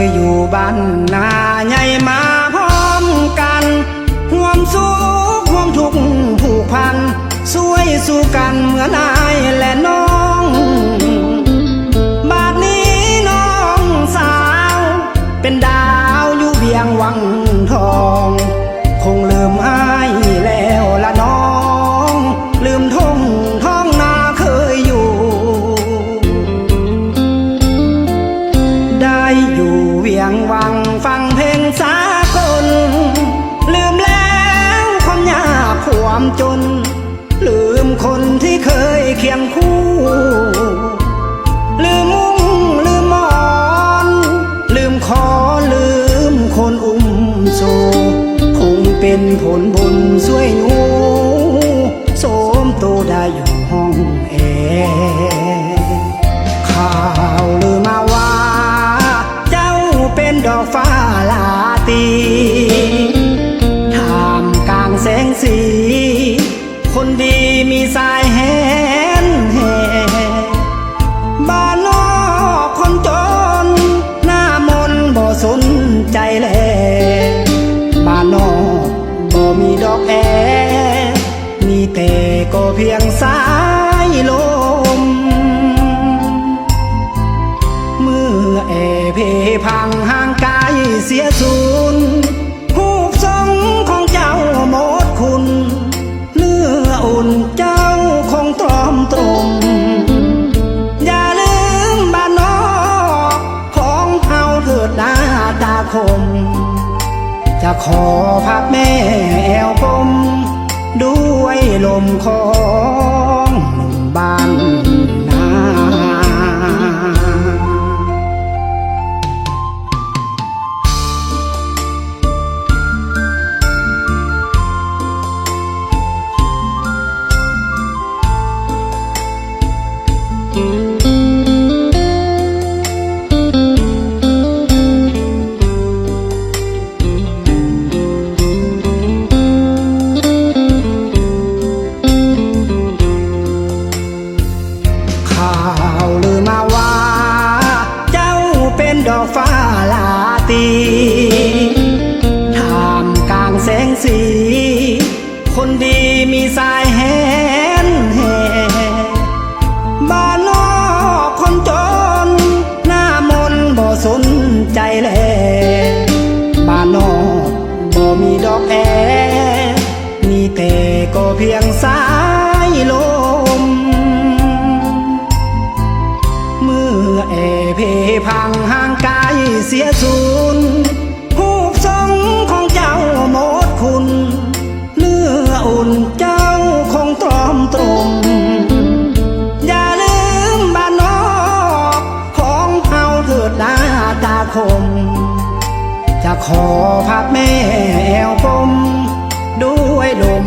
ยอยู่บ้านนาใหญ่มาพร้อมกันห่วมสุขห่วมทุกข์ผูกพันช่วยสู่กันเหมือนอายและน้อง บาดนี้น้องสาว เป็นดาวอยู่เบียงวังทอง เป็นผลบุญช่วยหนูโสมโตได้อยู่ห้องแอร์ แอมีแต่ก็เพียงสายลม เมื่อแอเพพังห่างไกายเสียสูญหูปทรงของเจ้าหมดคุณ เนื้ออุ่นเจ้าคงตรอมตรมอย่าลืมบ้านนอกของเฮาเถิดนาตาคม จะขอพับแม่แอวปมด้วยลมคอ ข่าวลือมาว่า เจ้าเป็นดอกฟ้าลาตีท่ามกลางแสงสี คนดีมีสายแหนแห่บ้านนอกคนจน หน้ามนบ่สนใจแลบ้านนอกบ่มีดอกแอมีแต่ก็เพียงสา มื่อแอเพพังห่างไกายเสียสูญหูปทรงของเจ้าหมดคุณ เนื้ออุ่นเจ้าคงตรอมตรมอย่าลืมบ้านนอกของเฮาเถิดนาตาคม จะขอพับแม่แอวปมด้วยลม